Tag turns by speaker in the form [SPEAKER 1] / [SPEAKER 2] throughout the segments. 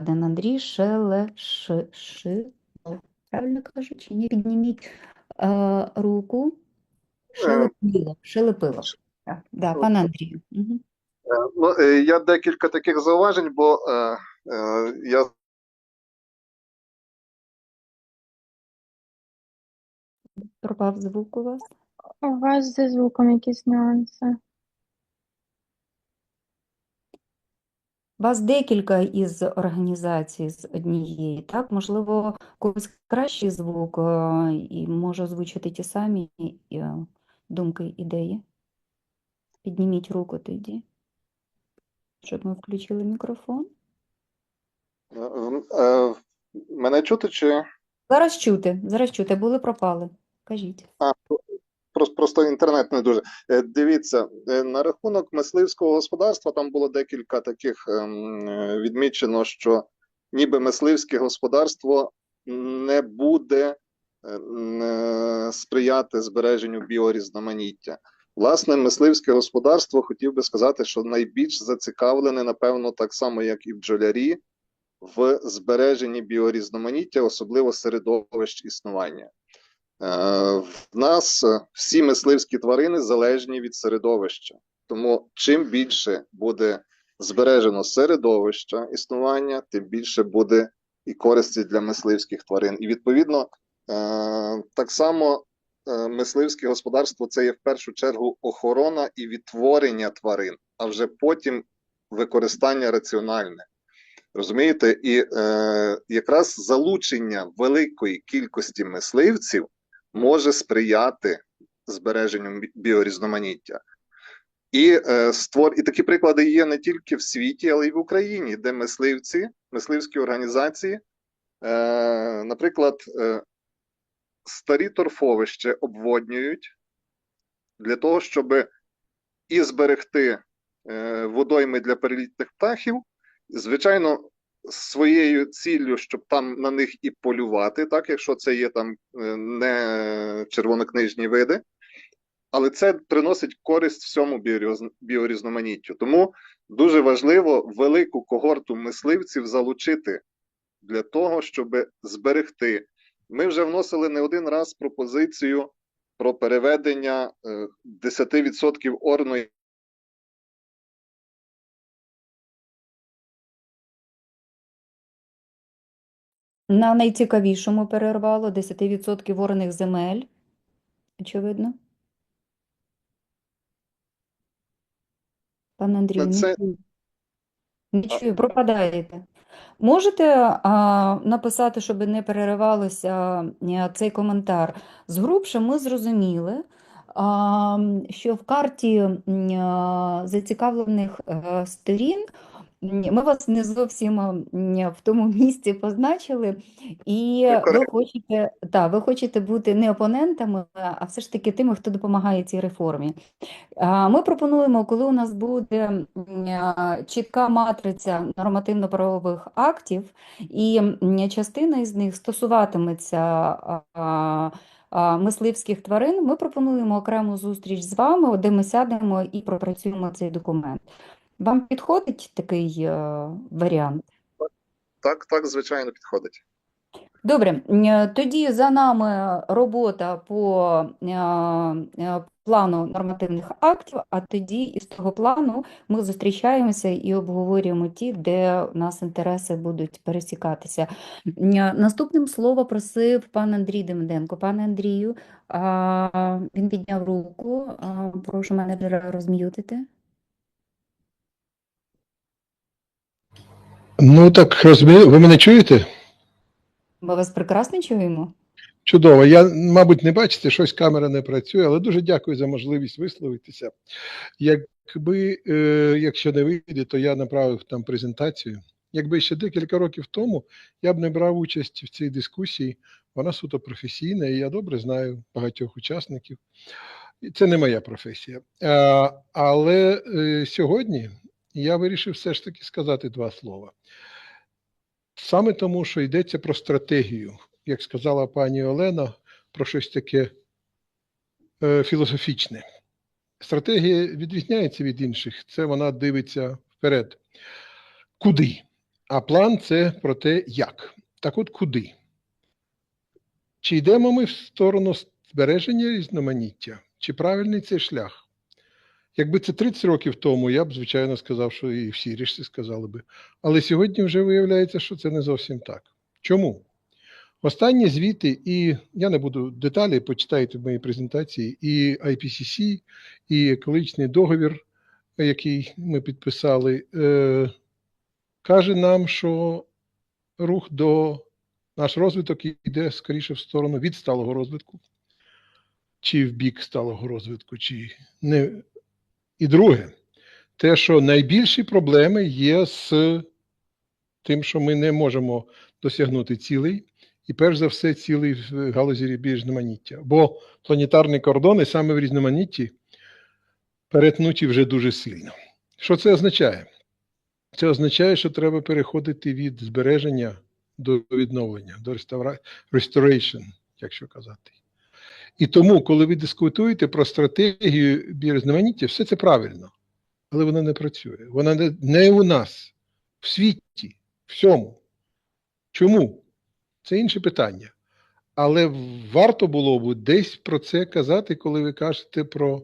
[SPEAKER 1] один Андрій Шелешило. Правильно кажу, чи ні? Підніміть е, руку. Шелепило. Шелепило. Так, да, пане Андрію. Мгм.
[SPEAKER 2] Е, Ну, е, я декілька таких зауважень, бо е, е, я
[SPEAKER 1] Пропав звук у вас.
[SPEAKER 3] У вас зі звуком якісь нюанси.
[SPEAKER 1] Вас декілька із організацій з однієї, так? Можливо, когось кращий звук е, і може озвучити ті самі е, думки, ідеї. Підніміть руку тоді, щоб ми включили мікрофон.
[SPEAKER 2] е, мене чути чи
[SPEAKER 1] Зараз чути, зараз чути, були пропали. Кажіть.
[SPEAKER 2] а, просто, інтернет не дуже. Е, Дивіться, е, на рахунок мисливського господарства там було декілька таких ем, е, відмічено, що ніби мисливське господарство не буде сприяти збереженню біорізноманіття. Власне, мисливське господарство хотів би сказати, що найбільш зацікавлене, напевно, так само, як і бджолярі, в збереженні біорізноманіття, особливо середовищ існування. Е, В нас всі мисливські тварини залежні від середовища. Тому чим більше буде збережено середовища існування, тим більше буде і користі для мисливських тварин. І відповідно, е, так само е, мисливське господарство це є в першу чергу охорона і відтворення тварин, а вже потім використання раціональне. Розумієте, і е, якраз залучення великої кількості мисливців може сприяти збереженню біорізноманіття. І, е, створ... і такі приклади є не тільки в світі, але й в Україні, де мисливці, мисливські організації, е, наприклад, е, старі торфовища обводнюють для того, щоб і зберегти е, водойми для перелітних птахів, звичайно, своєю ціллю, щоб там на них і полювати, так, якщо це є там е, не червонокнижні види, але це приносить користь всьому біоріз- біорізноманіттю. Тому дуже важливо велику когорту мисливців залучити для того, щоб зберегти. Ми вже вносили не один раз пропозицію про переведення е, 10% орної
[SPEAKER 1] На найцікавішому перервало 10% ворених земель. Очевидно. Пане Андрію, не
[SPEAKER 2] це-
[SPEAKER 1] чую. Не чую, пропадаєте. Можете а, написати, щоб не переривалося цей коментар? Згрубше ми зрозуміли, а, що в карті а, зацікавлених е, сторін ми вас не зовсім в тому місці позначили, і ви хочете, та, ви хочете бути не опонентами, а все ж таки тими, хто допомагає цій реформі. Ми пропонуємо, коли у нас буде чітка матриця нормативно-правових актів, і частина із них стосуватиметься мисливських тварин, ми пропонуємо окрему зустріч з вами, де ми сядемо і пропрацюємо цей документ. Вам підходить такий е, варіант?
[SPEAKER 2] так, так, звичайно, підходить.
[SPEAKER 1] Добре, тоді за нами робота по е, е, плану нормативних актів, а тоді із того плану ми зустрічаємося і обговорюємо ті, де у нас інтереси будуть пересікатися. Наступним слово просив пан Андрій Демиденко. Пане Андрію, він підняв руку. Прошу мене розм'ютити.
[SPEAKER 4] Ну так розумію, ви мене чуєте?
[SPEAKER 1] Ми вас прекрасно чуємо.
[SPEAKER 4] Чудово. Я, мабуть, не бачите, щось камера не працює, але дуже дякую за можливість висловитися. Якби, е, якщо не вийде, то я направив там презентацію. Якби ще декілька років тому я б не брав участь в цій дискусії, вона суто професійна, і я добре знаю багатьох учасників. Це не моя професія. А, але е, сьогодні я вирішив все ж таки сказати два слова. Саме тому, що йдеться про стратегію, як сказала пані Олена, про щось таке е, філософічне. Стратегія відрізняється від інших, це вона дивиться вперед. Куди? А план це про те, як. Так от куди? Чи йдемо ми в сторону збереження різноманіття, чи правильний цей шлях? Якби це 30 років тому, я б, звичайно, сказав, що і всі рішці сказали би. Але сьогодні вже виявляється, що це не зовсім так. Чому? Останні звіти, і я не буду деталі, почитайте в моїй презентації, і IPCC, і екологічний договір, який ми підписали, е, каже нам, що рух до наш розвиток йде скоріше в сторону від сталого розвитку, чи в бік сталого розвитку, чи не. І друге, те, що найбільші проблеми є з тим, що ми не можемо досягнути цілей, і перш за все цілий в галузі різноманіття. Бо планетарні кордони саме в різноманітті перетнуті вже дуже сильно. Що це означає? Це означає, що треба переходити від збереження до відновлення, до restoration, якщо казати. І тому, коли ви дискутуєте про стратегію біорізноманіття, все це правильно, але вона не працює. Вона не, не у нас, в світі, всьому. Чому? Це інше питання. Але варто було б десь про це казати, коли ви кажете про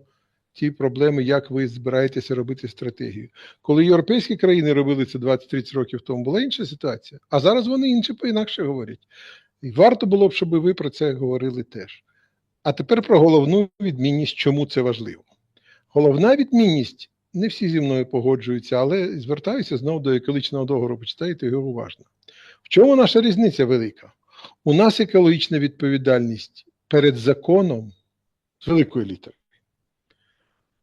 [SPEAKER 4] ті проблеми, як ви збираєтеся робити стратегію. Коли європейські країни робили це 20-30 років тому, була інша ситуація. А зараз вони інше по-інакше говорять. І варто було б, щоб ви про це говорили теж. А тепер про головну відмінність, чому це важливо. Головна відмінність, не всі зі мною погоджуються, але звертаюся знову до екологічного договору, почитайте його уважно. В чому наша різниця велика? У нас екологічна відповідальність перед законом з великої літери.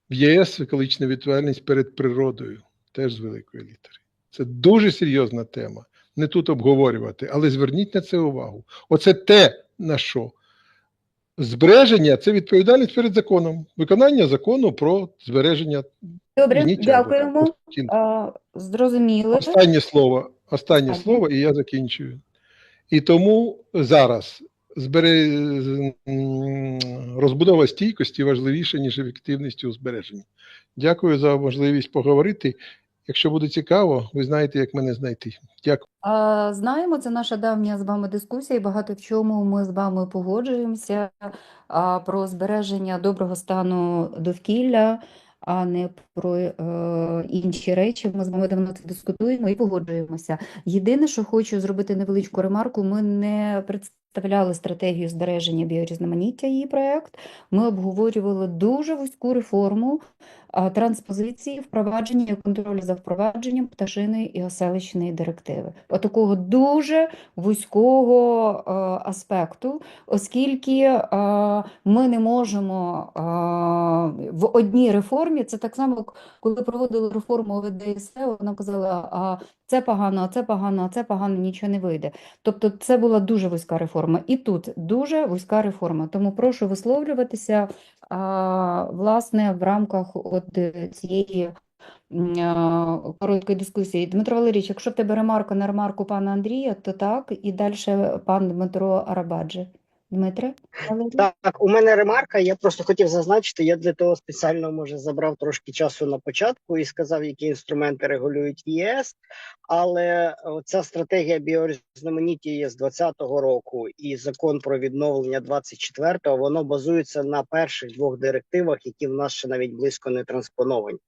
[SPEAKER 4] В ЄС екологічна відповідальність перед природою теж з великої літери. Це дуже серйозна тема. Не тут обговорювати, але зверніть на це увагу. Оце те, на що збереження це відповідальність перед законом. Виконання закону про збереження.
[SPEAKER 1] Добре, дякуємо. зрозуміли.
[SPEAKER 4] Останнє слово, останнє
[SPEAKER 1] Останнє.
[SPEAKER 4] слово, і я закінчую. І тому зараз збере... розбудова стійкості важливіша, ніж ефективність у збереженні. Дякую за можливість поговорити. Якщо буде цікаво, ви знаєте, як мене знайти. Дякую.
[SPEAKER 1] Знаємо, це наша давня з вами дискусія, і багато в чому ми з вами погоджуємося про збереження доброго стану довкілля, а не про е, інші речі. Ми з вами давно це дискутуємо і погоджуємося. Єдине, що хочу зробити невеличку ремарку, ми не представляли стратегію збереження біорізноманіття, її проект. Ми обговорювали дуже вузьку реформу транспозиції, впровадження і контролю за впровадженням пташиної і оселищної директиви. Отакого дуже вузького аспекту, оскільки ми не можемо в одній реформі, це так само, коли проводили реформу ОВДСЕ, вона казала, а це погано, це погано, це погано, нічого не вийде. Тобто це була дуже вузька реформа. І тут дуже вузька реформа. Тому прошу висловлюватися а, власне в рамках от е, цієї короткої дискусії. Дмитро Валерійович, якщо в тебе ремарка на ремарку пана Андрія, то так, і далі пан Дмитро Арабаджи. Дмитре
[SPEAKER 5] Так, у мене ремарка. Я просто хотів зазначити, я для того спеціально може забрав трошки часу на початку і сказав, які інструменти регулюють ЄС. Але ця стратегія біорізноманіття є з 2020 року, і закон про відновлення 24-го, воно базується на перших двох директивах, які в нас ще навіть близько не транспоновані.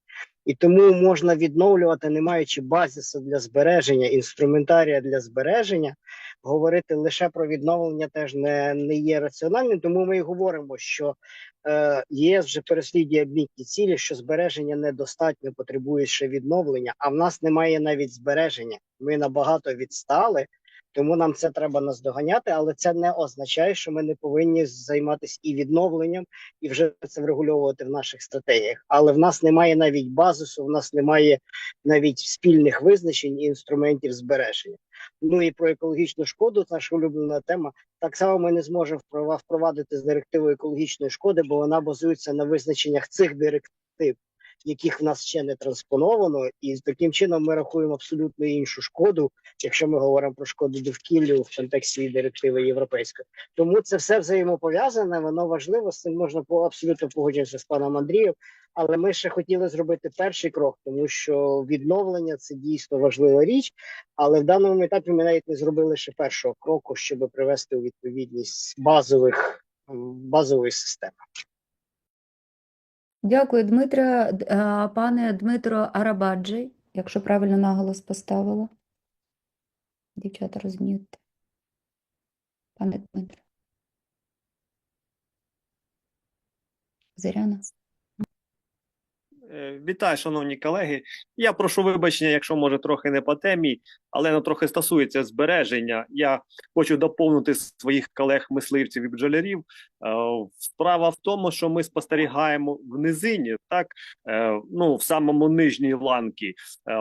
[SPEAKER 5] І тому можна відновлювати, не маючи базису для збереження, інструментарія для збереження, говорити лише про відновлення теж не, не є раціональним. Тому ми і говоримо, що е, ЄС вже переслідує амбітні цілі, що збереження недостатньо потребує ще відновлення, а в нас немає навіть збереження. Ми набагато відстали. Тому нам це треба наздоганяти, але це не означає, що ми не повинні займатися і відновленням, і вже це врегульовувати в наших стратегіях. Але в нас немає навіть базису, в нас немає навіть спільних визначень і інструментів збереження. Ну і про екологічну шкоду, наша улюблена тема. Так само ми не зможемо впрова- впровадити з директивою екологічної шкоди, бо вона базується на визначеннях цих директив, яких в нас ще не транспоновано, і таким чином ми рахуємо абсолютно іншу шкоду, якщо ми говоримо про шкоду довкіллю в контексті директиви європейської. Тому це все взаємопов'язане, воно важливо. З цим можна по абсолютно погодитися з паном Андрієм. Але ми ще хотіли зробити перший крок, тому що відновлення це дійсно важлива річ. Але в даному етапі ми навіть не зробили ще першого кроку, щоб привести у відповідність базових базової системи.
[SPEAKER 1] Дякую, Дмитре. Пане Дмитро Арабаджий, якщо правильно наголос поставила. Дівчата, розм'юте. Пане Дмитро. Зоряна.
[SPEAKER 6] Е, Вітаю, шановні колеги. Я прошу вибачення, якщо може трохи не по темі, але воно трохи стосується збереження. Я хочу доповнити своїх колег-мисливців і бджолярів. Е, Справа в тому, що ми спостерігаємо в низині, так е, ну в самому нижній ланці.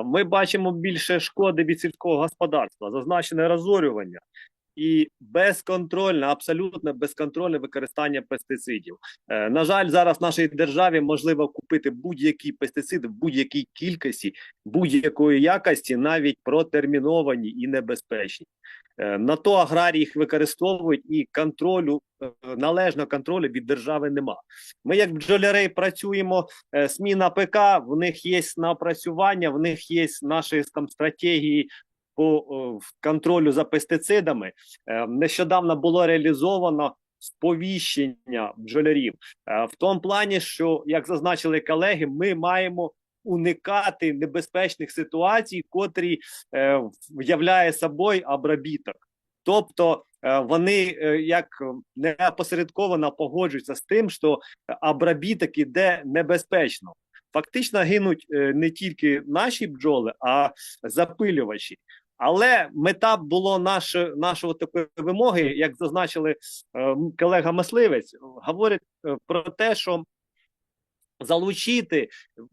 [SPEAKER 6] Ми бачимо більше шкоди від сільського господарства, зазначене розорювання. І безконтрольне, абсолютно безконтрольне використання пестицидів. Е, На жаль, зараз в нашій державі можливо купити будь-які пестициди в будь-якій кількості, будь-якої якості, навіть протерміновані і небезпечні. Е, На то аграрії їх використовують і контролю е, належного контролю від держави нема. Ми, як бджоляри, працюємо е, СМІ ПК, в них є напрацювання, в них є наші там стратегії по е, контролю за пестицидами. Е, Нещодавно було реалізовано сповіщення бджолярів Е, в тому плані, що як зазначили колеги, ми маємо уникати небезпечних ситуацій, котрі являє собою обробіток. Тобто вони як неопосередковано погоджуються з тим, що обробіток іде небезпечно. Фактично гинуть не тільки наші бджоли, а запилювачі. Але мета було наше, нашого такої вимоги, як зазначили е, колега мисливець, говорить е, про те, що залучити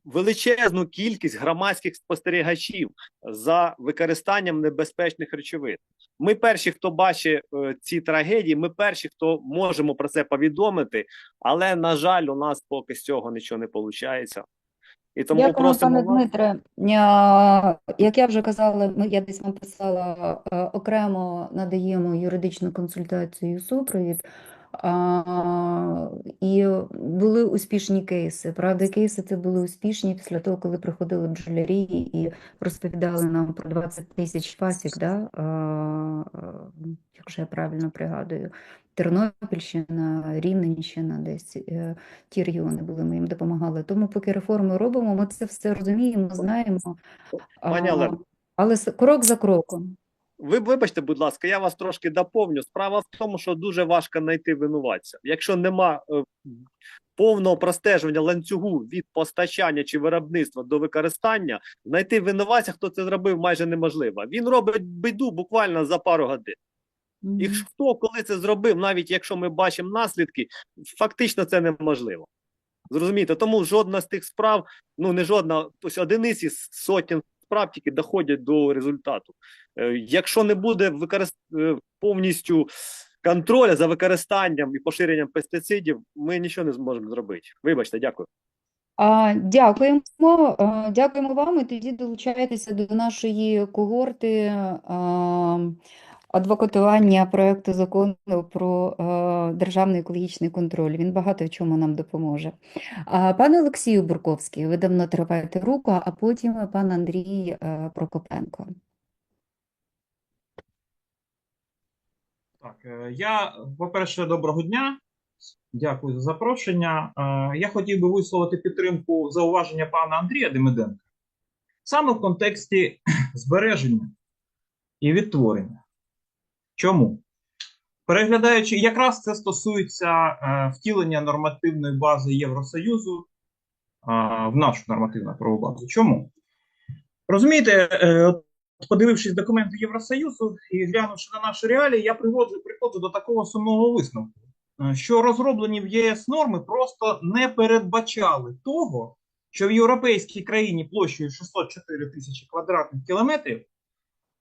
[SPEAKER 6] величезну кількість громадських спостерігачів за використанням небезпечних речовин. Ми перші, хто бачить е, ці трагедії, ми перші, хто можемо про це повідомити, але на жаль, у нас поки з цього нічого не виходить. І тому
[SPEAKER 1] Дякую,
[SPEAKER 6] просимо
[SPEAKER 1] пане
[SPEAKER 6] вас-
[SPEAKER 1] Дмитре. Як я вже казала, ми, я десь вам писала, окремо надаємо юридичну консультацію супровід. А, і були успішні кейси. Правда, кейси це були успішні після того, коли приходили бджолярі і розповідали нам про 20 тисяч пасік, да? а, якщо я правильно пригадую. Тернопільщина, Рівненщина, десь е, ті регіони були, ми їм допомагали. Тому поки реформи робимо, ми це все розуміємо, знаємо,
[SPEAKER 6] Пані
[SPEAKER 1] але с- крок за кроком.
[SPEAKER 6] Ви вибачте, будь ласка, я вас трошки доповню. Справа в тому, що дуже важко знайти винуватця. Якщо нема е, повного простежування ланцюгу від постачання чи виробництва до використання, знайти винуватця, хто це зробив, майже неможливо. Він робить біду буквально за пару годин. І хто коли це зробив, навіть якщо ми бачимо наслідки, фактично це неможливо. Зрозумієте, тому жодна з тих справ, ну не жодна, ось одиниці сотень справ тільки доходять до результату. Е, Якщо не буде використ... е, повністю контролю за використанням і поширенням пестицидів, ми нічого не зможемо зробити. Вибачте, дякую.
[SPEAKER 1] Дякуємо, дякуємо вам. І тоді долучайтеся до нашої когорти адвокатування проекту закону про державний екологічний контроль. Він багато в чому нам допоможе. Пане Олексію Бурковський, ви давно тримаєте руку, а потім пан Андрій Прокопенко.
[SPEAKER 7] Так, е, я, по-перше, доброго дня. Дякую за запрошення. Е, Я хотів би висловити підтримку зауваження пана Андрія Демиденка саме в контексті збереження і відтворення. Чому? Переглядаючи, якраз це стосується е, втілення нормативної бази Євросоюзу е, в нашу нормативну правову базу. Чому? Розумієте, е, подивившись документи Євросоюзу і глянувши на наші реалії, я приходжу, приходжу до такого сумного висновку, е, що розроблені в ЄС норми просто не передбачали того, що в європейській країні площею 604 тисячі квадратних кілометрів,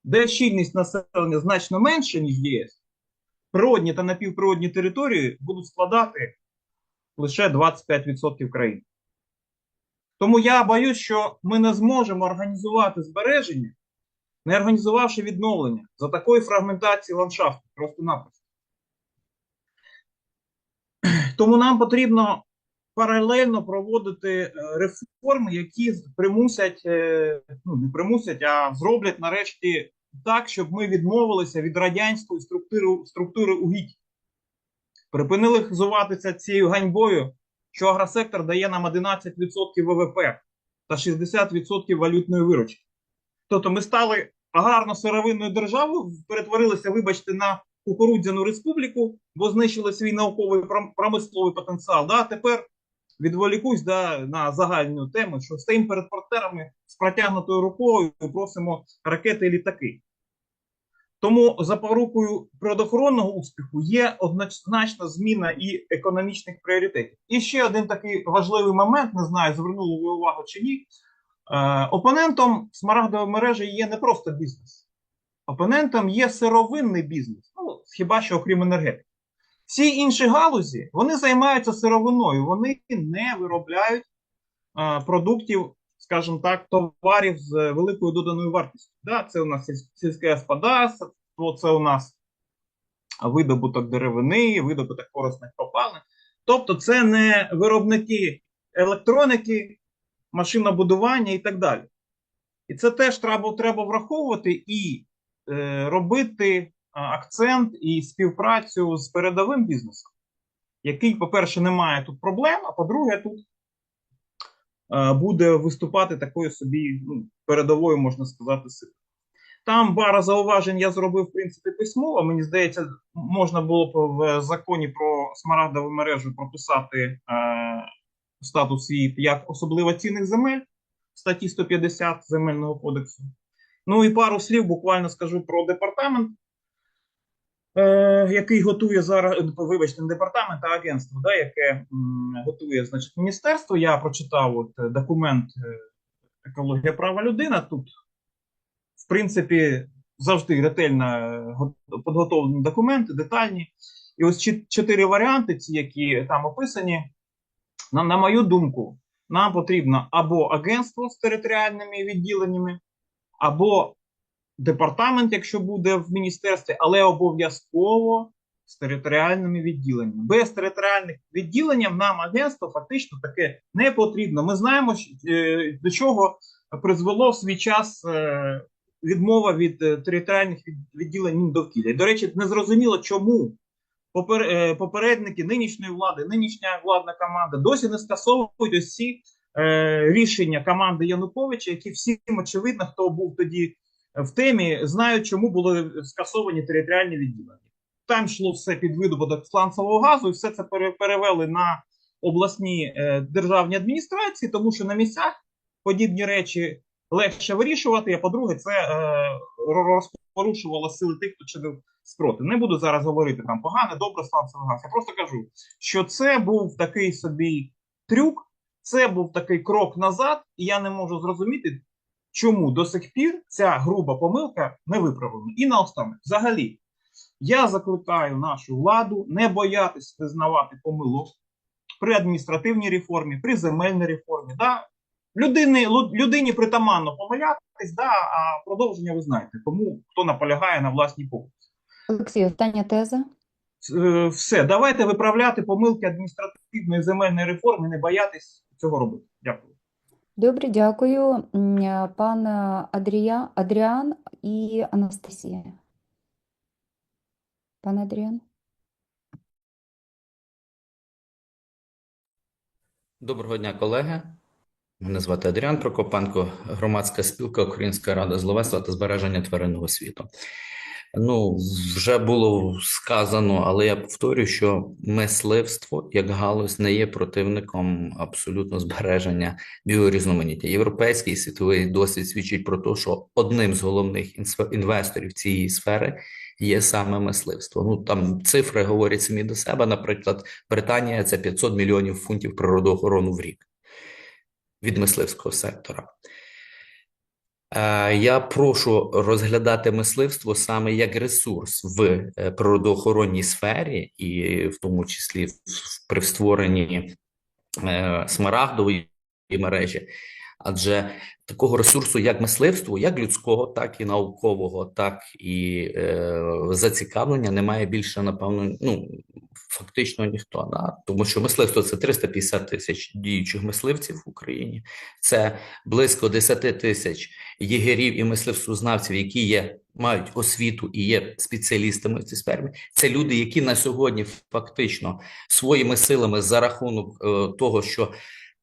[SPEAKER 7] де щільність населення значно менша, ніж ЄС, природні та напівприродні території будуть складати лише 25% країни. Тому я боюсь, що ми не зможемо організувати збереження, не організувавши відновлення за такої фрагментації ландшафту, просто-напросто. Тому нам потрібно паралельно проводити е, реформи, які примусять, е, ну не примусять, а зроблять нарешті так, щоб ми відмовилися від радянської структури, структури угідь. Припинили хизуватися цією ганьбою, що агросектор дає нам 11% ВВП та 60% валютної виручки. Тобто ми стали аграрно-сировинною державою, перетворилися, вибачте, на кукурудзяну республіку, бо знищили свій науковий промисловий потенціал. Да, тепер відволікусь да, на загальну тему, що стоїмо перед партнерами з протягнутою рукою і просимо ракети і літаки. Тому запорукою природоохоронного успіху є однозначна зміна і економічних пріоритетів. І ще один такий важливий момент, не знаю, звернули ви увагу чи ні. Е, опонентом смарагдової мережі є не просто бізнес. Опонентом є сировинний бізнес, ну, хіба що окрім енергетики. Всі інші галузі вони займаються сировиною, вони не виробляють е, продуктів, скажімо так, товарів з великою доданою вартістю. Да, це у нас сільське господарство, це у нас видобуток деревини, видобуток корисних копалин. Тобто, це не виробники електроніки, машинобудування і так далі. І це теж треба, треба враховувати і е, робити а, акцент і співпрацю з передовим бізнесом, який, по-перше, не має тут проблем, а по-друге, тут е, буде виступати такою собі ну, передовою, можна сказати, силою. Там бара зауважень я зробив, в принципі, письмово. Мені здається, можна було б в законі про смарагдову мережу прописати е, статус її як особливо цінних земель статті 150 Земельного кодексу. Ну і пару слів буквально скажу про департамент, е, який готує зараз, е, вибачте, не департамент, а агентство, да, яке м, готує значить, міністерство. Я прочитав от, е, документ е, екологія права людина. Тут, в принципі, завжди ретельно підготовлені документи, детальні. І ось чотири варіанти, ці, які там описані, на, на мою думку, нам потрібно або агентство з територіальними відділеннями, або департамент, якщо буде в міністерстві, але обов'язково з територіальними відділеннями. Без територіальних відділень нам агентство фактично таке не потрібно. Ми знаємо, е, до чого призвело в свій час е, відмова від е, територіальних відділень Міндовкілля. До речі, не зрозуміло, чому попередники нинішньої влади, нинішня владна команда досі не скасовують е, рішення команди Януковича, які всім очевидно, хто був тоді в темі, знають, чому були скасовані територіальні відділення. Там йшло все під видобуток сланцевого газу, і все це пере- перевели на обласні е, державні адміністрації, тому що на місцях подібні речі легше вирішувати. А по-друге, це е, розпорушувало сили тих, хто чинив спротив. Не буду зараз говорити там погане, добре, сланцевий газ. Я просто кажу, що це був такий собі трюк, це був такий крок назад, і я не можу зрозуміти, чому до сих пір ця груба помилка не виправлена. І наостанок, взагалі, я закликаю нашу владу не боятись визнавати помилок при адміністративній реформі, при земельній реформі. Да? Людини, людині притаманно помилятись, да, а продовження ви знаєте. Тому хто наполягає на власній помилці.
[SPEAKER 1] Олексій, остання теза.
[SPEAKER 7] Е, Все, давайте виправляти помилки адміністративної земельної реформи, не боятись цього робити. Дякую.
[SPEAKER 1] Добре, дякую. Е, Пан е, Адрія, Адріан і Анастасія. Пан Адріан.
[SPEAKER 8] Доброго дня, колеги. Мене звати Адріан Прокопенко, громадська спілка Українська рада зловецтва та збереження тваринного світу. Ну, вже було сказано, але я повторюю, що мисливство як галузь не є противником абсолютно збереження біорізноманіття. Європейський світовий досвід свідчить про те, що одним з головних інвесторів цієї сфери є саме мисливство. Ну там цифри говорять самі до себе. Наприклад, Британія це 500 мільйонів фунтів природоохорону в рік від мисливського сектора. Е, Я прошу розглядати мисливство саме як ресурс в е, природоохоронній сфері, і в тому числі при створенні е, смарагдової мережі. Адже такого ресурсу, як мисливство, як людського, так і наукового, так і е, зацікавлення немає більше, напевно, ну, фактично ніхто. Да? Тому що мисливство це 350 тисяч діючих мисливців в Україні, це близько 10 тисяч єгерів і мисливствознавців, які є, мають освіту і є спеціалістами в цій сфері. Це люди, які на сьогодні фактично своїми силами за рахунок е, того, що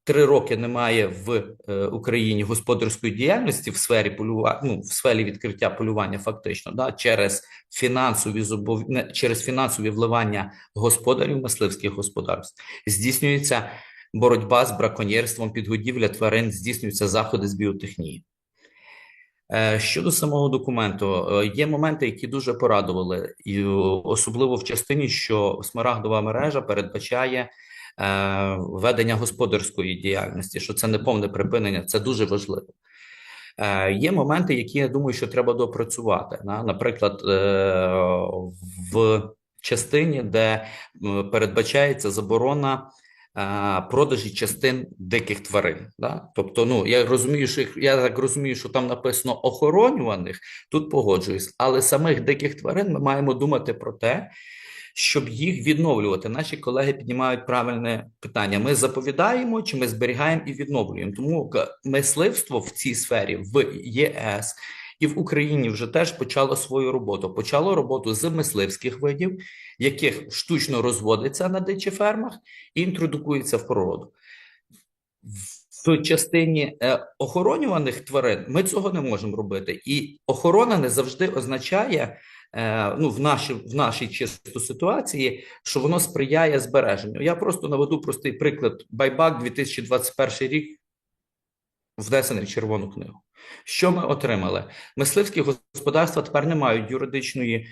[SPEAKER 8] три роки немає в е, Україні господарської діяльності в сфері полювання, ну, в сфері відкриття полювання, фактично, да, через фінансові зобов... через фінансові вливання господарів мисливських господарств здійснюється боротьба з браконьєрством, підгодівля тварин, здійснюються заходи з біотехнії. Е, Щодо самого документу, е, є моменти, які дуже порадували, і особливо в частині, що смарагдова мережа передбачає ведення господарської діяльності, що це не повне припинення, це дуже важливо. Е, Є моменти, які я думаю, що треба допрацювати. Наприклад, е, в частині, де передбачається заборона е, продажі частин диких тварин. Да? Тобто, ну я розумію, що їх- я так розумію, що там написано охоронюваних, тут погоджуюсь, але самих диких тварин ми маємо думати про те, щоб їх відновлювати. Наші колеги піднімають правильне питання: ми заповідаємо чи ми зберігаємо і відновлюємо. Тому мисливство в цій сфері в ЄС. І в Україні вже теж почало свою роботу. Почало роботу з мисливських видів, яких штучно розводиться на дичі фермах і інтродукується в природу. В частині е, охоронюваних тварин ми цього не можемо робити. І охорона не завжди означає, ну, в, нашій, в нашій чисто ситуації, що воно сприяє збереженню. Я просто наведу простий приклад. Байбак 2021 рік внесений в Червону книгу. Що ми отримали? Мисливські господарства тепер не мають юридичної е,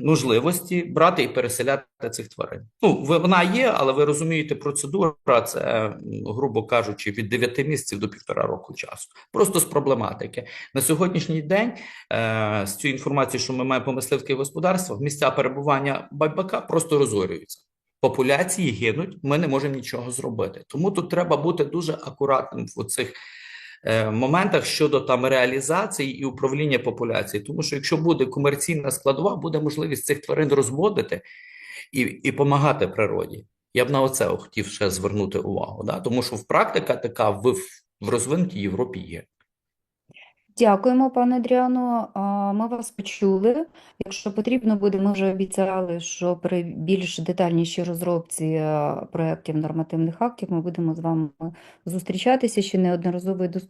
[SPEAKER 8] можливості брати і переселяти цих тварин. Ну, вона є, але ви розумієте, процедура це, грубо кажучи, від 9 місяців до півтора року часу. Просто з проблематики. На сьогоднішній день е, з цією інформацією, що ми маємо по мисливських господарствах, місця перебування байбака просто розорюються. Популяції гинуть, ми не можемо нічого зробити. Тому тут треба бути дуже акуратним в оцих е, моментах щодо там реалізації і управління популяцією. Тому що якщо буде комерційна складова, буде можливість цих тварин розводити і, і допомагати природі. Я б на оце хотів ще звернути увагу, да? тому що в практика така в, в розвинутій Європі є.
[SPEAKER 1] Дякуємо, пане Адріано. А, Ми вас почули. Якщо потрібно буде, ми вже обіцяли, що при більш детальнішій розробці е, проєктів нормативних актів ми будемо з вами зустрічатися ще неодноразово і дискутувати.